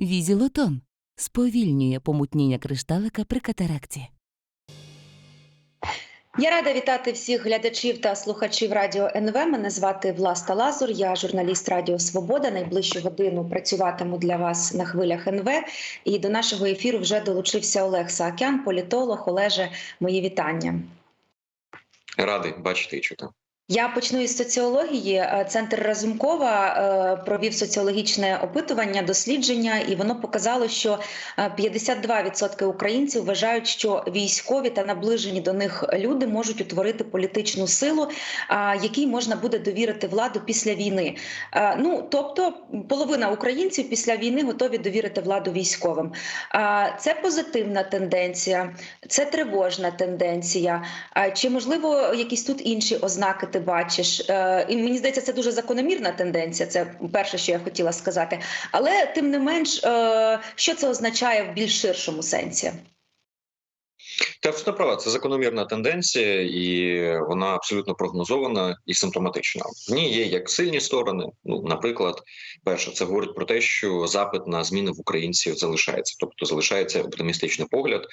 Візілотон сповільнює помутніння кришталика при катаракті. Я рада вітати всіх глядачів та слухачів радіо НВ. Мене звати Власта Лазур. Я журналіст Радіо Свобода. Найближчу годину працюватиму для вас на хвилях НВ. І до нашого ефіру вже долучився Олег Саакян, політолог. Олеже, мої вітання. Радий бачити і чути. Я почну із соціології. Е, Центр Разумкова е, провів соціологічне опитування, дослідження, і воно показало, що е, 52% українців вважають, що військові та наближені до них люди можуть утворити політичну силу, якій можна буде довірити владу після війни. Е, Ну тобто, половина українців після війни готові довірити владу військовим. Це позитивна тенденція, це тривожна тенденція. Чи можливо якісь тут інші ознаки бачиш? Е, І мені здається, це дуже закономірна тенденція. Це перше, що я хотіла сказати. Але тим не менш, е, що це означає в більш ширшому сенсі? Ти абсолютно права, це закономірна тенденція, і вона абсолютно прогнозована і симптоматична. В ній є як сильні сторони. Ну, наприклад, перше, це говорить про те, що запит на зміни в українців залишається, тобто залишається оптимістичний погляд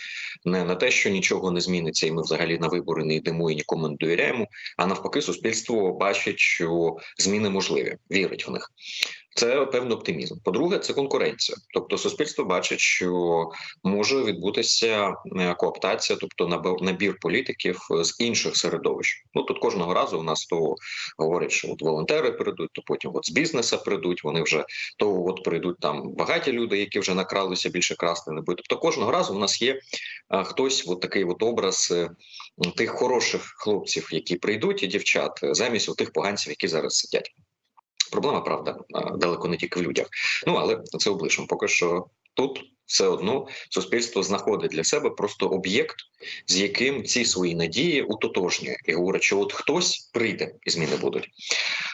не на те, що нічого не зміниться, і ми взагалі на вибори не йдемо і нікому не довіряємо. А навпаки, суспільство бачить, що зміни можливі, вірить в них. Це певний оптимізм. По-друге, це конкуренція. Тобто, суспільство бачить, що може відбутися е, кооптація, тобто набір політиків з інших середовищ. Ну тут кожного разу у нас то говорять, що от волонтери прийдуть, то потім от з бізнеса прийдуть. Вони вже то от прийдуть там багаті люди, які вже накралися більше красти не будуть. Тобто кожного разу у нас є а, хтось, от такий от образ е, тих хороших хлопців, які прийдуть, і дівчат, е, замість тих поганців, які зараз сидять. Проблема правда далеко не тільки в людях. Ну але це облишимо. Поки що тут все одно суспільство знаходить для себе просто об'єкт, з яким ці свої надії утотожнює і говорить, що от хтось прийде і зміни будуть.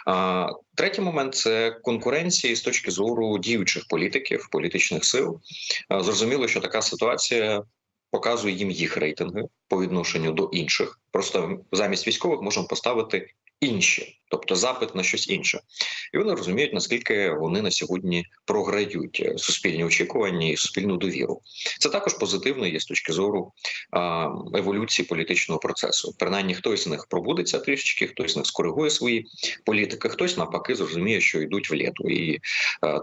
А, третій момент це конкуренція з точки зору діючих політиків, політичних сил. А, зрозуміло, що така ситуація. Показує їм їх рейтинги по відношенню до інших. Просто замість військових можемо поставити інші, тобто запит на щось інше, і вони розуміють, наскільки вони на сьогодні програють е, суспільні очікування і суспільну довіру. Це також позитивно є з точки зору еволюції політичного процесу. Принаймні, хтось з них пробудеться трішечки, хтось з них скоригує свої політики, хтось навпаки зрозуміє, що йдуть в літу, і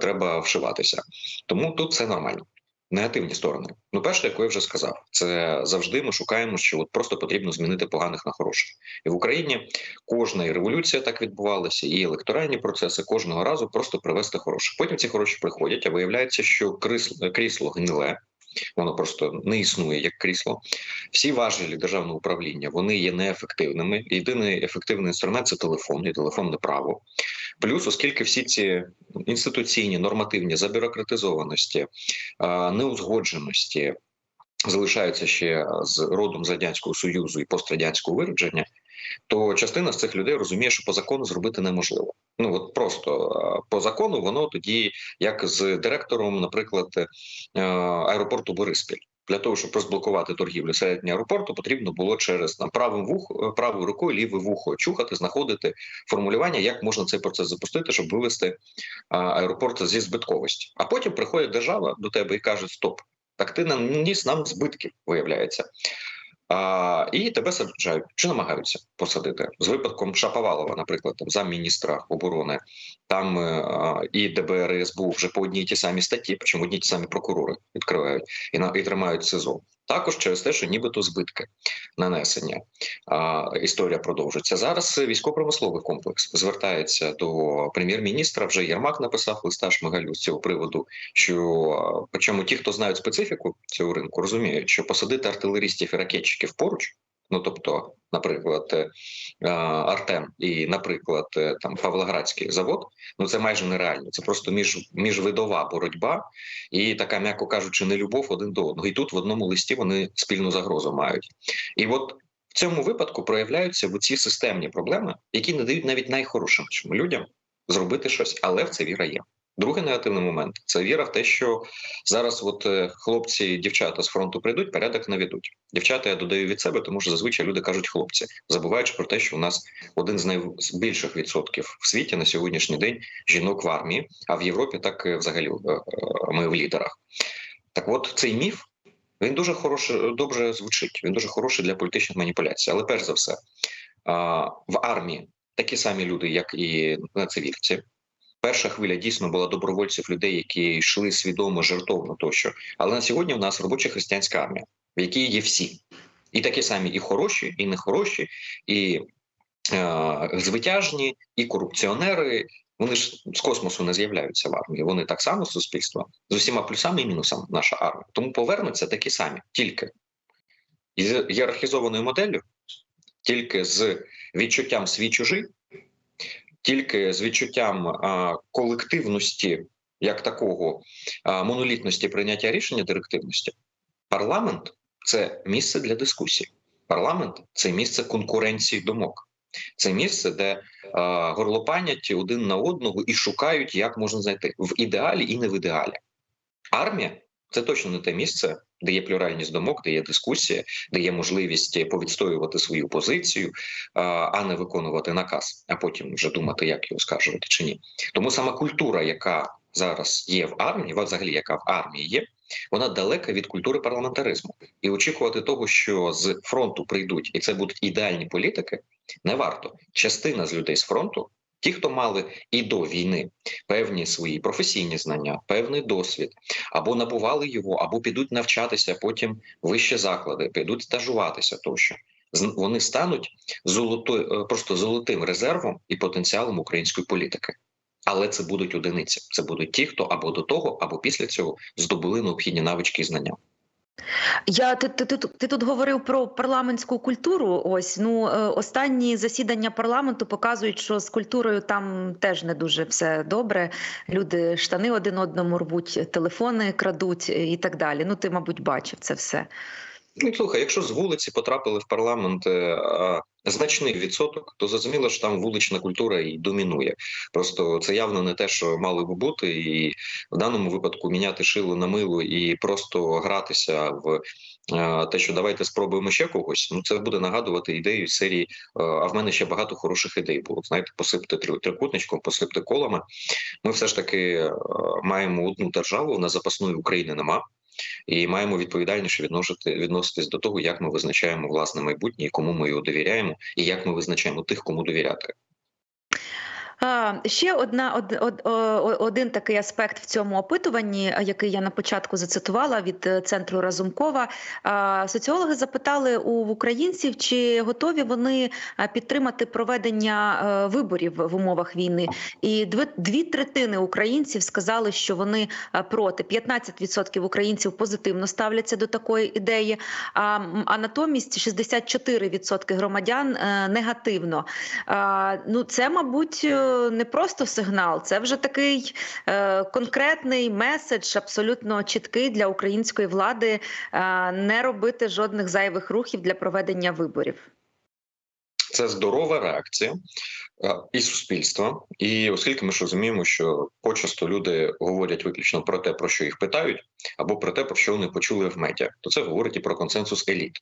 треба вшиватися. Тому тут це нормально. Негативні сторони. Ну, перше, як я вже сказав, це завжди ми шукаємо, що от просто потрібно змінити поганих на хороших. І в Україні кожна і революція так відбувалася, і електоральні процеси кожного разу просто привести хороших. Потім ці хороші приходять, а виявляється, що крісло, гниле. Воно просто не існує як крісло. Всі важелі державного управління вони є неефективними. Єдиний ефективний інструмент це телефон і телефонне право. Плюс, оскільки всі ці інституційні нормативні забюрократизованості, неузгодженості залишаються ще з родом з радянського союзу і пострадянського виродження, то частина з цих людей розуміє, що по закону зробити неможливо. Ну от просто по закону воно тоді, як з директором, наприклад, е, аеропорту Бориспіль. Для того щоб розблокувати торгівлю середнього аеропорту, потрібно було через там правим вух, правою рукою ліве вухо чухати, знаходити формулювання, як можна цей процес запустити, щоб вивести аеропорт зі збитковості. А потім приходить держава до тебе і каже: Стоп, так ти наніс нам збитків, виявляється. А, і тебе саджають чи намагаються посадити з випадком Шаповалова, наприклад, там замміністра оборони. Там е, а, і ДБР і СБУ вже по одній ті самі статті, причому одні ті самі прокурори відкривають і на і тримають СИЗО. Також через те, що нібито збитки нанесення. А, історія продовжується зараз. Військово-промисловий комплекс звертається до прем'єр-міністра. Вже Єрмак написав листа Шмигалю з цього приводу. Що причому ті, хто знають специфіку цього ринку, розуміють, що посадити артилерістів і ракетчиків поруч. Ну, тобто, наприклад, е, Артем і, наприклад, е, там Павлоградський завод, ну це майже нереально. Це просто між міжвидова боротьба і така, м'яко кажучи, не любов один до одного. І тут в одному листі вони спільну загрозу мають. І от в цьому випадку проявляються ці системні проблеми, які не дають навіть найхорошим людям зробити щось, але в це віра є. Другий негативний момент це віра в те, що зараз от е, хлопці і дівчата з фронту прийдуть, порядок наведуть. Дівчата я додаю від себе, тому що зазвичай люди кажуть хлопці, забуваючи про те, що у нас один з найбільших відсотків в світі на сьогоднішній день жінок в армії, а в Європі так взагалі е, е, ми в лідерах. Так, от цей міф він дуже хороше, добре звучить. Він дуже хороший для політичних маніпуляцій. Але перш за все, в армії такі самі люди, як і на цивільці. Перша хвиля дійсно була добровольців, людей, які йшли свідомо, жертовно тощо. Але на сьогодні в нас робоча християнська армія, в якій є всі, і такі самі, і хороші, і нехороші, і е, звитяжні, і корупціонери. Вони ж з космосу не з'являються в армії. Вони так само суспільство з усіма плюсами і мінусами. Наша армія. Тому повернуться такі самі, тільки із ієрархізованою моделлю, тільки з відчуттям свій чужий, тільки з відчуттям колективності, як такого монолітності прийняття рішення директивності. Парламент це місце для дискусії. Парламент це місце конкуренції думок. Це місце, де а, горлопанять один на одного і шукають, як можна знайти в ідеалі і не в ідеалі. Армія це точно не те місце, де є плюральність думок, де є дискусія, де є можливість повідстоювати свою позицію, а, не виконувати наказ, а потім вже думати, як його скажувати чи ні. Тому сама культура, яка зараз є в армії, взагалі яка в армії є, вона далека від культури парламентаризму. І очікувати того, що з фронту прийдуть, і це будуть ідеальні політики, не варто. Частина з людей з фронту, ті, хто мали і до війни певні свої професійні знання, певний досвід, або набували його, або підуть навчатися потім в вищі заклади, підуть стажуватися тощо. Вони стануть золотою, просто золотим резервом і потенціалом української політики. Але це будуть одиниці. Це будуть ті, хто або до того, або після цього здобули необхідні навички і знання. Я ти, ти, ти, ти тут говорив про парламентську культуру. Ось ну е, останні засідання парламенту показують, що з культурою там теж не дуже все добре. Люди штани один одному рвуть, телефони крадуть і так далі. Ну ти, мабуть, бачив це все. Ну, слухай, якщо з вулиці потрапили в парламент е, а, значний відсоток, то зрозуміло, що там вулична культура і домінує. Просто це явно не те, що мало би бути, і в даному випадку міняти шило на мило і просто гратися в е, те, що давайте спробуємо ще когось. Ну це буде нагадувати ідею серії. е, А в мене ще багато хороших ідей було. Знаєте, посипте трикутничком, посипте колами. Ми все ж таки е, маємо одну державу. На запасної України нема. І маємо відповідальніше відносити, відноситись до того, як ми визначаємо власне майбутнє, кому ми його довіряємо, і як ми визначаємо тих, кому довіряти. Ще одна од, од, один такий аспект в цьому опитуванні, який я на початку зацитувала від е, центру Разумкова. Соціологи запитали у українців, чи готові вони підтримати проведення е, виборів в умовах війни. І дві, дві третини українців сказали, що вони проти. 15% українців позитивно ставляться до такої ідеї. А, а натомість 64% громадян е, негативно. А, ну, це, мабуть, е, не просто сигнал, це вже такий е, конкретний меседж, абсолютно чіткий для української влади е, не робити жодних зайвих рухів для проведення виборів. Це здорова реакція е, і суспільства. І оскільки ми ж розуміємо, що почасто люди говорять виключно про те, про що їх питають, або про те, про що вони почули в медіа, то це говорить і про консенсус еліт,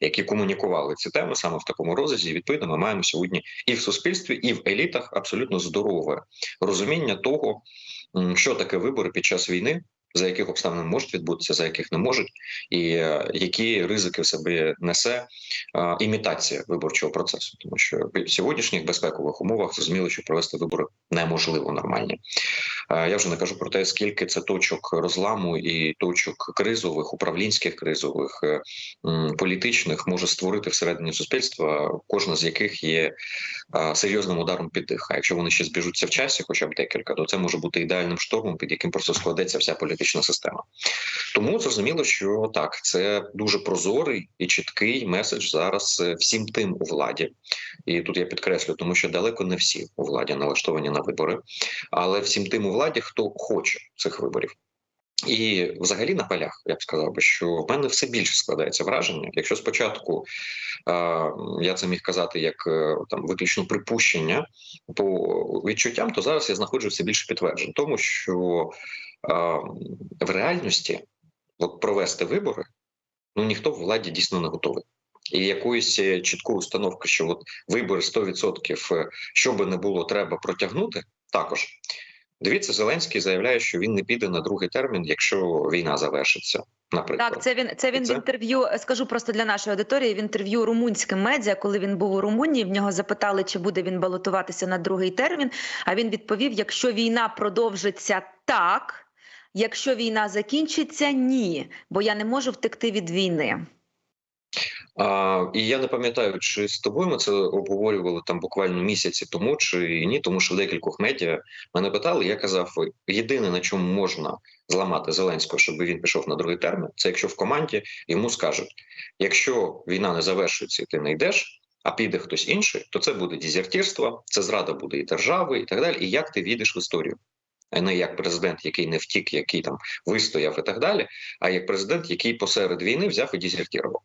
які комунікували ці теми саме в такому розрізі. Відповідно, ми маємо сьогодні і в суспільстві, і в елітах абсолютно здорове розуміння того, що таке вибори під час війни. За яких обставин можуть відбутися, за яких не можуть, і е, які ризики в себе несе е, імітація виборчого процесу, тому що в сьогоднішніх безпекових умовах зрозуміло, що провести вибори неможливо нормальні. Е, Я вже не кажу про те, скільки це точок розламу і точок кризових, управлінських кризових, політичних може створити всередині суспільства, кожна з яких є серйозним ударом під дих. А якщо вони ще збіжуться в часі, хоча б декілька, то це може бути ідеальним штормом, під яким просто складеться вся політична система. Тому зрозуміло, що так, це дуже прозорий і чіткий меседж зараз е, всім тим у владі. І тут я підкреслю, тому що далеко не всі у владі налаштовані на вибори, але всім тим у владі, хто хоче цих виборів. І взагалі на полях я б сказав би, що в мене все більше складається враження. Якщо спочатку е, я це міг казати як е, там виключно припущення по відчуттям, то зараз я знаходжу все більше підтверджень, тому що в реальності от провести вибори ну ніхто в владі дійсно не готовий. І якоїсь е, чіткої установки, що от вибори 100%, е, що би не було, треба протягнути. Також дивіться, Зеленський заявляє, що він не піде на другий термін, якщо війна завершиться. Наприклад, Так, це він це він Це? в інтерв'ю. Скажу просто для нашої аудиторії. В інтерв'ю румунським медіа, коли він був у Румунії, в нього запитали, чи буде він балотуватися на другий термін. А він відповів: якщо війна продовжиться так, якщо війна закінчиться, ні, бо я не можу втекти від війни. А, і я не пам'ятаю, чи з тобою ми це обговорювали там буквально місяці тому, чи ні, тому що в декількох медіа мене питали. Я казав, єдине на чому можна зламати Зеленського, щоб він пішов на другий термін, це якщо в команді йому скажуть: якщо війна не завершується, ти не йдеш, а піде хтось інший, то це буде дезертирство, це зрада буде і держави, і так далі. І як ти війдеш в історію? Не як президент, який не втік, який там вистояв і так далі, а як президент, який посеред війни взяв і дезертирував.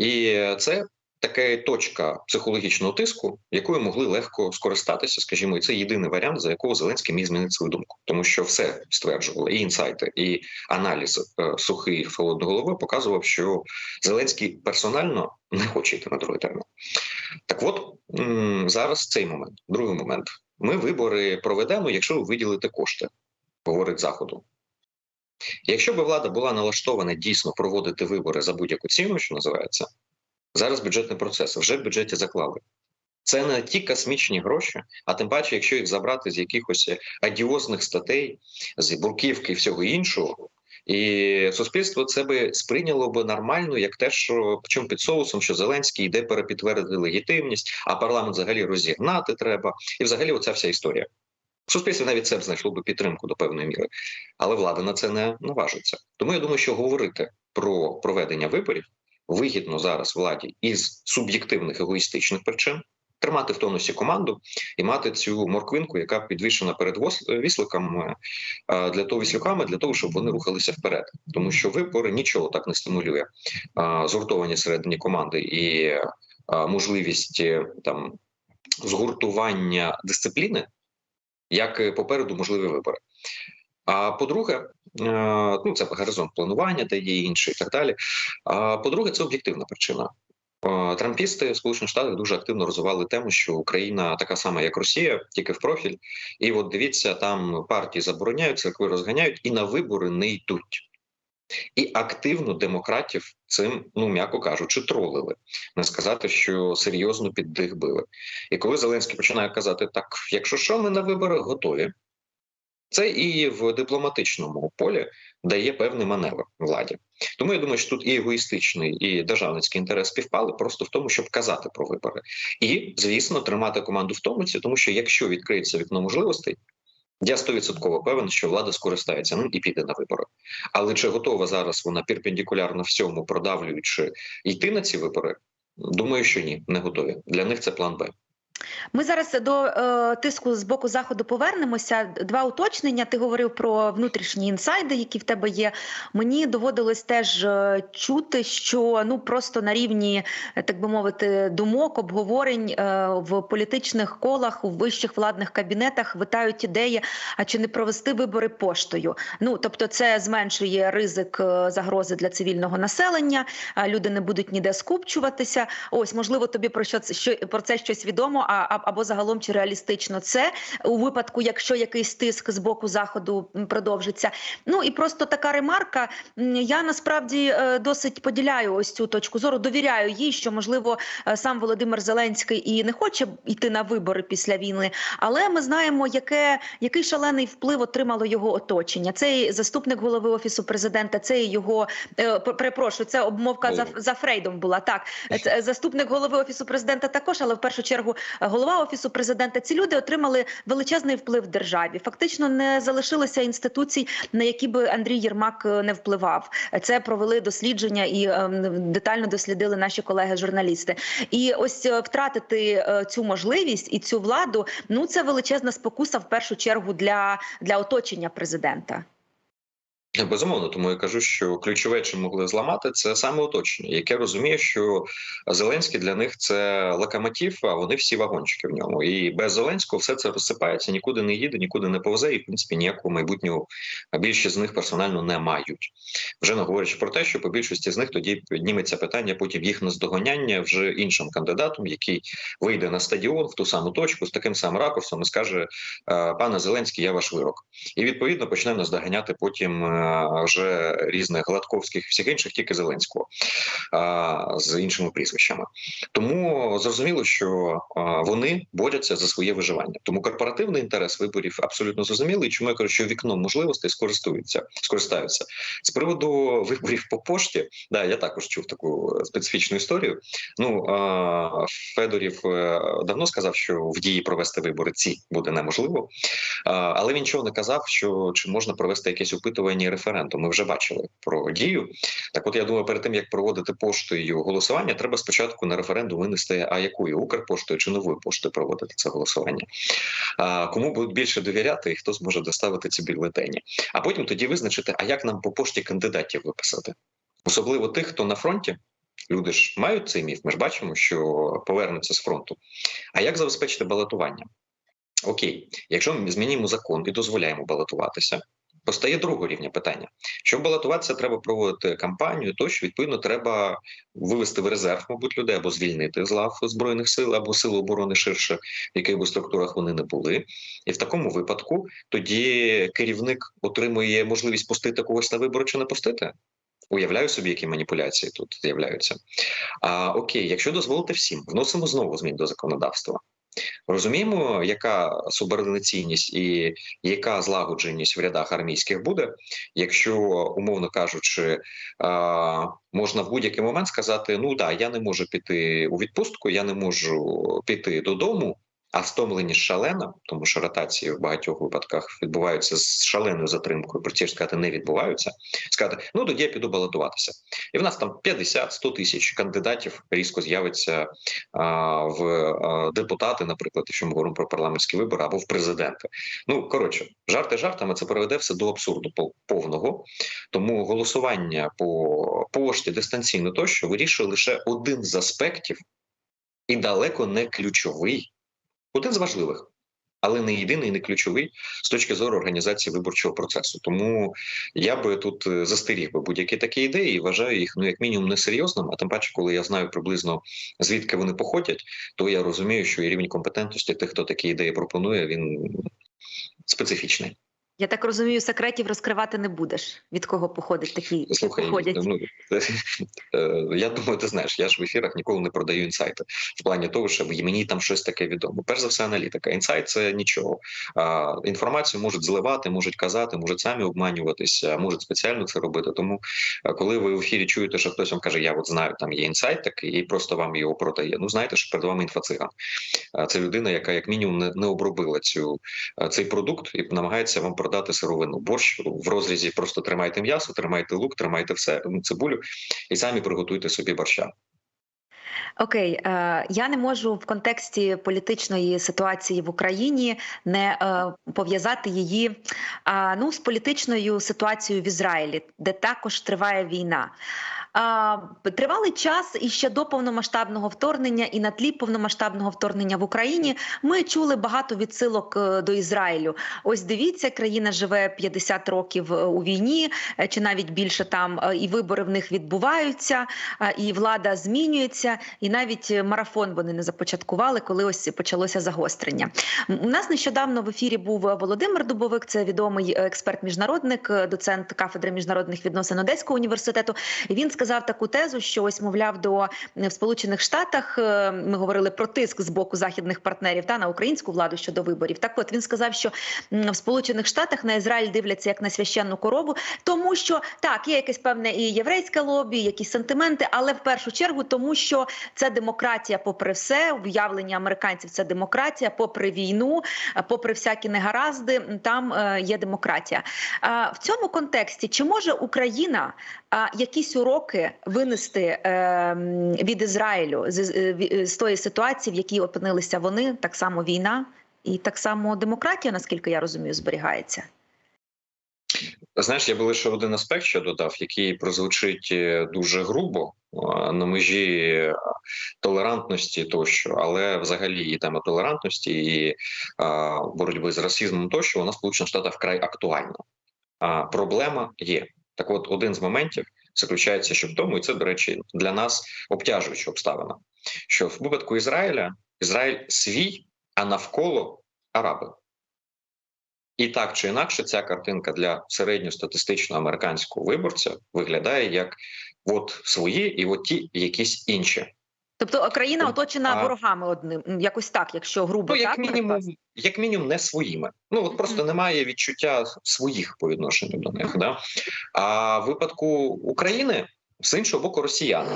І це така точка психологічного тиску, якою могли легко скористатися, скажімо, і це єдиний варіант, за якого Зеленський міг змінити свою думку, тому що все стверджувало, і інсайти, і аналіз е, сухий холодної голови показував, що Зеленський персонально не хоче йти на другий термін. Так, от зараз цей момент, другий момент. Ми вибори проведемо, якщо ви виділите кошти, говорить заходу. Якщо би влада була налаштована дійсно проводити вибори за будь-яку ціну, що називається, зараз бюджетний процес вже в бюджеті заклали. Це не ті космічні гроші, а тим паче, якщо їх забрати з якихось адіозних статей, з бурківки і всього іншого, і суспільство це би сприйняло би нормально, як те, що чим під соусом, що Зеленський йде перепідтвердити легітимність, а парламент взагалі розігнати треба, і взагалі оця вся історія. Суспільство навіть це б знайшло би підтримку до певної міри, але влада на це не наважиться. Тому я думаю, що говорити про проведення виборів вигідно зараз владі із суб'єктивних егоїстичних причин. Тримати в тонусі команду і мати цю морквинку, яка підвішена перед вос- вісликами е, для того віслюками, для того, щоб вони рухалися вперед, тому що вибори нічого так не стимулює е, згуртовані середині команди і е, можливість е, там згуртування дисципліни, як е, попереду можливі вибори. А по-друге, е, ну це горизонт планування та є інше, і так далі. А по-друге, це об'єктивна причина. Е, Трампісти Сполучених Штатів дуже активно розвивали тему, що Україна така сама, як Росія, тільки в профіль. І от дивіться, там партії забороняють, церкви розганяють і на вибори не йдуть. І активно демократів цим, ну м'яко кажучи, тролили. Не сказати, що серйозно під дих били. І коли Зеленський починає казати, так, якщо що, ми на вибори готові, це і в дипломатичному полі дає певний маневр владі. Тому я думаю, що тут і егоїстичний, і державницький інтерес співпали просто в тому, щоб казати про вибори, і звісно, тримати команду в тонусі, тому що якщо відкриється вікно можливостей, я стовідсотково певен, що влада скористається ним і піде на вибори. Але чи готова зараз вона перпендикулярно всьому продавлюючи йти на ці вибори? Думаю, що ні, не готові. Для них це план Б. Ми зараз до е, тиску з боку заходу повернемося. Два уточнення. Ти говорив про внутрішні інсайди, які в тебе є. Мені доводилось теж е, чути, що ну просто на рівні, е, так би мовити, думок, обговорень е, в політичних колах у вищих владних кабінетах витають ідеї, а чи не провести вибори поштою. Ну тобто, це зменшує ризик е, загрози для цивільного населення. а Люди не будуть ніде скупчуватися. Ось можливо, тобі про що що про це щось відомо. А або загалом чи реалістично це у випадку, якщо якийсь тиск з боку заходу продовжиться. Ну і просто така ремарка. Я насправді е, досить поділяю ось цю точку зору. Довіряю їй, що можливо е, сам Володимир Зеленський і не хоче йти на вибори після війни, але ми знаємо, яке який шалений вплив отримало його оточення. Це і заступник голови офісу президента, це і його е, перепрошую. Це обмовка за, за Фрейдом була так. Заступник голови офісу президента також, але в першу чергу е, голова офісу президента. Ці люди отримали величезний вплив в державі. Фактично не залишилося інституцій, на які би Андрій Єрмак е, не впливав. Це провели дослідження і ем, детально дослідили наші колеги-журналісти. І ось е, втратити е, цю можливість і цю владу. Ну це величезна спокуса в першу чергу для, для оточення президента. Безумовно, тому я кажу, що ключове, чим могли зламати, це саме оточення, яке розуміє, що Зеленський для них це локомотив, а вони всі вагончики в ньому. І без Зеленського все це розсипається, нікуди не їде, нікуди не повзе, і в принципі ніякого майбутнього більшість з них персонально не мають. Вже не говорячи про те, що по більшості з них тоді підніметься питання потім їх наздоганяння вже іншим кандидатом, який вийде на стадіон в ту саму точку з таким самим ракурсом і скаже: «Е, пане Зеленський, я ваш вирок. І відповідно почне наздоганяти потім е, вже різних гладковських всіх інших, тільки Зеленського з іншими прізвищами. Тому зрозуміло, що вони борються за своє виживання. Тому корпоративний інтерес виборів абсолютно зрозумілий. Чому я кажу, що вікном можливостей скористуються, скористаються з приводу виборів по пошті. Да, я також чув таку специфічну історію. Ну Федорів е, давно сказав, що в дії провести вибори ці буде неможливо. Але він нічого не казав, що чи можна провести якесь опитування і референдум. Ми вже бачили про дію. Так, от я думаю, перед тим як проводити поштою голосування, треба спочатку на референдум винести, а якою Укрпоштою чи новою поштою проводити це голосування. А кому будуть більше довіряти, і хто зможе доставити ці бюлетені. А потім тоді визначити, а як нам по пошті кандидатів виписати, особливо тих, хто на фронті. Люди ж мають цей міф. Ми ж бачимо, що повернуться з фронту. А як забезпечити балотування? Окей, якщо ми змінимо закон і дозволяємо балотуватися, постає другого рівня питання. Щоб балотуватися, треба проводити кампанію, тощо відповідно треба вивести в резерв, мабуть, людей або звільнити з лав збройних сил або сил оборони ширше, в яких би структурах вони не були. І в такому випадку тоді керівник отримує можливість пустити когось на вибори чи не пустити. Уявляю собі, які маніпуляції тут з'являються. А окей, якщо дозволити всім, вносимо знову змін до законодавства. Розуміємо, яка субординаційність і яка злагодженість в рядах армійських буде, якщо, умовно кажучи, можна в будь-який момент сказати: ну да, я не можу піти у відпустку, я не можу піти додому. А втомленість шалена, тому що ротації в багатьох випадках відбуваються з шаленою затримкою, простіше сказати, не відбуваються. Сказати, ну тоді я піду балотуватися, і в нас там 50-100 тисяч кандидатів різко з'явиться а, в а, депутати, наприклад, якщо ми говоримо про парламентські вибори або в президенти. Ну коротше, жарти жартами це приведе все до абсурду пов- повного. Тому голосування по пошті дистанційно тощо вирішує лише один з аспектів, і далеко не ключовий. Один з важливих, але не єдиний, не ключовий з точки зору організації виборчого процесу. Тому я би тут е, застеріг би будь-які такі ідеї і вважаю їх ну як мінімум несерйозними. А тим паче, коли я знаю приблизно звідки вони походять, то я розумію, що і рівень компетентності тих, хто такі ідеї пропонує, він специфічний. Я так розумію, секретів розкривати не будеш. Від кого походить такі Слухай, походять? ну е, я думаю, ти знаєш, я ж в ефірах ніколи не продаю інсайти в плані того, що мені там щось таке відомо. Перш за все, аналітика. Інсайт це нічого. А, інформацію можуть зливати, можуть казати, можуть самі обманюватися, можуть спеціально це робити. Тому, е, коли ви в ефірі чуєте, що хтось вам каже, я от знаю, там є інсайт такий, і просто вам його продає. Ну знаєте, що перед вами інфоциган. А, Це людина, яка як мінімум не, не обробила цю е, цей продукт і намагається вам продати сировину. Борщ в розрізі просто тримайте м'ясо, тримайте лук, тримайте все цибулю і самі приготуйте собі борща. Окей, е, я не можу в контексті політичної ситуації в Україні не е, пов'язати її ну, з політичною ситуацією в Ізраїлі, де також триває війна. Тривалий час і ще до повномасштабного вторгнення, і на тлі повномасштабного вторгнення в Україні ми чули багато відсилок е, до Ізраїлю. Ось дивіться, країна живе 50 років е, у війні, е, чи навіть більше там, і вибори в них відбуваються, і влада змінюється, і навіть марафон вони не започаткували, коли ось почалося загострення. У нас нещодавно в ефірі був Володимир Дубовик, це відомий е, експерт-міжнародник, е, доцент кафедри міжнародних відносин Одеського університету. Він сказав таку тезу, що ось, мовляв, до в Сполучених Штатах е, ми говорили про тиск з боку західних партнерів та на українську владу щодо виборів. Так, от він сказав, що в Сполучених Штатах на Ізраїль дивляться як на священну корову, тому що так є якесь певне і єврейське лобі, якісь сантименти, але в першу чергу тому, що це демократія, попри все, уявлення американців це демократія, попри війну, е, попри всякі негаразди, там е, є демократія. В цьому контексті чи може Україна якісь уроки винести е, від Ізраїлю е, з тої ситуації, в якій опинилися вони, так само війна і так само демократія, наскільки я розумію, зберігається. Знаєш, я би лише один аспект ще додав, який прозвучить е, дуже грубо на межі е, толерантності тощо, але взагалі і тема толерантності і боротьби з расизмом тощо вона Сполучених Штатах вкрай актуальна. А проблема є. Так, от один з моментів заключається, що в тому, і це, до речі, для нас обтяжуюча обставина, що в випадку Ізраїля Ізраїль свій, а навколо араби. І так чи інакше, ця картинка для середньостатистичного американського виборця виглядає як от свої і от ті якісь інші. Тобто країна Ну, оточена а- ворогами одним, якось так, якщо грубо Ну, як так мінімум, як мінімум, не своїми. Ну от просто Мгм. немає відчуття своїх по відношенню до них. Да? А в випадку України з іншого боку, росіяни.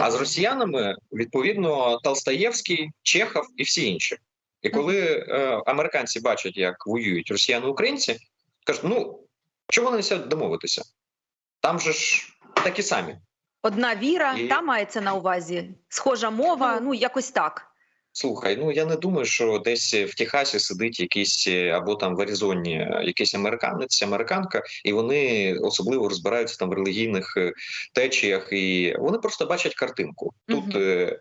А з росіянами відповідно Толстаєвський, Чехов і всі інші. І коли е, американці бачать, як воюють росіяни-українці, кажуть: ну чого вони сядуть домовитися? Там же ж такі самі. Одна віра, І- та мається на увазі, схожа мова, Ну, ну якось так. Слухай, ну я не думаю, що десь в Техасі сидить якийсь е, або там в Аризоні е, якийсь американець, американка, і вони особливо розбираються там в релігійних е, течіях, і вони просто бачать картинку. Тут е,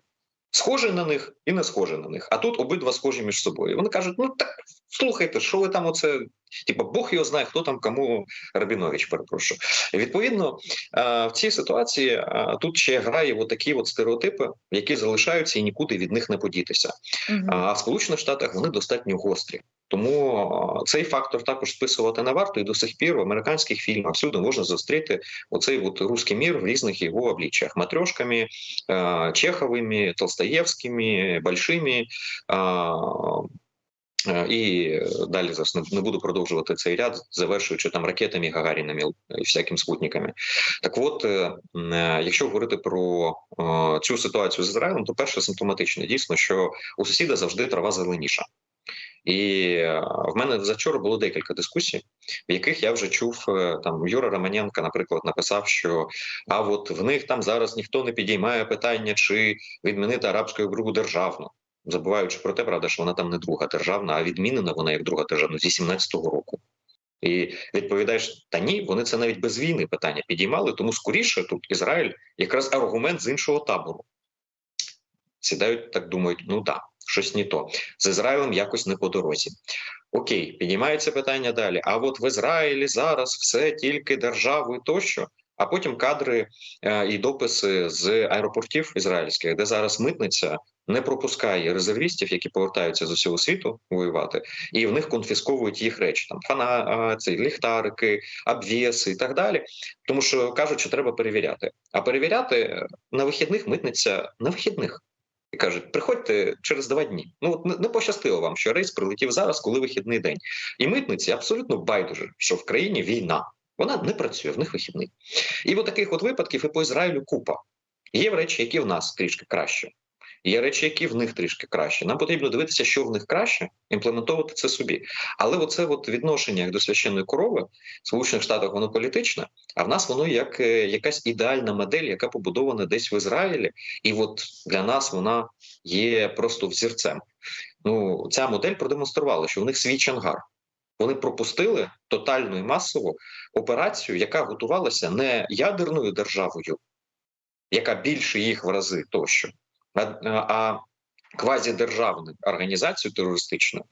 схоже на них і не схоже на них. А тут обидва схожі між собою. Вони кажуть: ну так слухайте, що ви там оце. Типа Бог його знає, хто там кому Рабінович, перепрошую. Відповідно е, в цій ситуації е, тут ще грає от такі от стереотипи, які залишаються і нікуди від них не подітися. Мгм. А в Сполучених Штатах вони достатньо гострі. Тому цей фактор також списувати не варто, і до сих пір в американських фільмах всюди можна зустріти оцей от русський мір в різних його обличчях: матрьошками, е, чеховими, толстаєвськими, большими. Е, І далі зараз не, буду продовжувати цей ряд, завершуючи там ракетами, Гагарінами і всякими спутниками. Так от, е, е, якщо говорити про е, цю ситуацію з Ізраїлем, то перше симптоматично дійсно, що у сусіда завжди трава зеленіша. І е, в мене за вчора було декілька дискусій, в яких я вже чув е, там Юра Романенко, наприклад, написав, що а от в них там зараз ніхто не підіймає питання, чи відмінити арабську другу державну, забуваючи про те, правда, що вона там не друга державна, а відмінена вона як друга державна зі 17-го року. І відповідаєш, та ні, вони це навіть без війни питання підіймали, тому скоріше тут Ізраїль якраз аргумент з іншого табору. Сідають так, думають, ну да, щось не то. З Ізраїлем якось не по дорозі. Окей, піднімається питання далі. А от в Ізраїлі зараз все тільки державою тощо. А потім кадри е, і дописи з аеропортів ізраїльських, де зараз митниця не пропускає резервістів, які повертаються з усього світу воювати, і в них конфісковують їх речі, там фана, ці ліхтарики, обвіси і так далі. Тому що кажуть, що треба перевіряти. А перевіряти е, на вихідних митниця на вихідних. І кажуть, приходьте через два дні. Ну от не, пощастило вам, що рейс прилетів зараз, коли вихідний день. І митниці абсолютно байдуже, що в країні війна. Вона не працює, в них вихідний. І от таких от випадків і по Ізраїлю купа. Є речі, які в нас трішки краще. Є речі, які в них трішки краще. Нам потрібно дивитися, що в них краще, імплементовувати це собі. Але оце от відношення як до священної корови в Сполучених Штатах воно політичне, а в нас воно як е, якась ідеальна модель, яка побудована десь в Ізраїлі, і от для нас вона є просто взірцем. Ну, ця модель продемонструвала, що в них свій чангар. Вони пропустили тотальну і масову операцію, яка готувалася не ядерною державою, яка більше їх в рази тощо, а, квазідержавну організацію терористичну,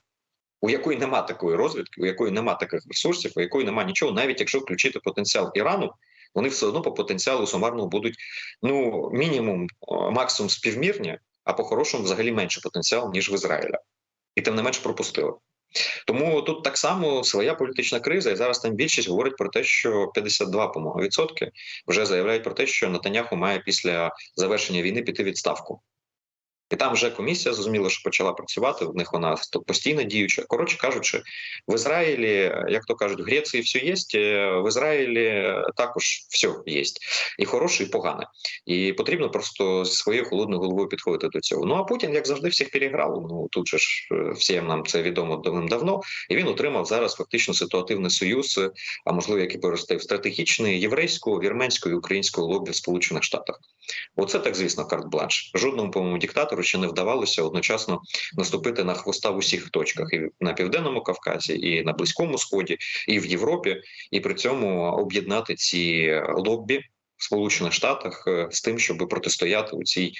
у якої нема такої розвідки, у якої нема таких ресурсів, у якої нема нічого, навіть якщо включити потенціал Ірану, вони все одно по потенціалу сумарно будуть ну мінімум максимум співмірні, а по-хорошому взагалі менше потенціал, ніж в Ізраїля. І тим не менш пропустили. Тому тут так само своя політична криза, і зараз там більшість говорить про те, що 52, по-моєму, відсотки вже заявляють про те, що Натаняху має після завершення війни піти відставку. І там вже комісія зрозуміло, що почала працювати. В них вона постійно діюча. Коротше кажучи, в Ізраїлі, як то кажуть, в Греції все є, в Ізраїлі також все є. І хороше, і погане. І потрібно просто зі своєю холодною головою підходити до цього. Ну а Путін, як завжди, всіх переграв. Ну тут же ж е, всім нам це відомо давним-давно, і він отримав зараз фактично ситуативний союз, а можливо, який переросте в стратегічний єврейського, вірменського і українського лобі в Сполучених Штатах. Оце так, звісно, карт-бланш. Жодному по-моєму диктатору ще не вдавалося одночасно наступити на хвоста в усіх точках і на південному Кавказі, і на Близькому Сході, і в Європі, і при цьому об'єднати ці лоббі. В Сполучених Штатах е, з тим, щоб протистояти у цій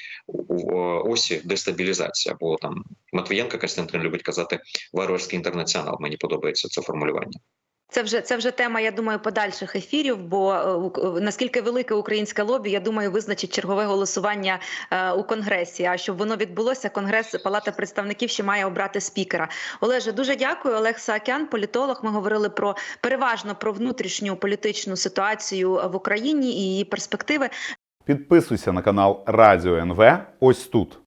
осі дестабілізації, або там Матвієнко Костянтин любить казати варварський інтернаціонал. Мені подобається це формулювання. Це вже це вже тема, я думаю, подальших ефірів. Бо е, наскільки велике українське лобі, я думаю, визначить чергове голосування е, у конгресі. А щоб воно відбулося, конгрес Палата представників ще має обрати спікера. Олеже, дуже дякую. Олег Саакян, політолог. Ми говорили про переважно про внутрішню політичну ситуацію в Україні і її перспективи. Підписуйся на канал Радіо НВ ось тут.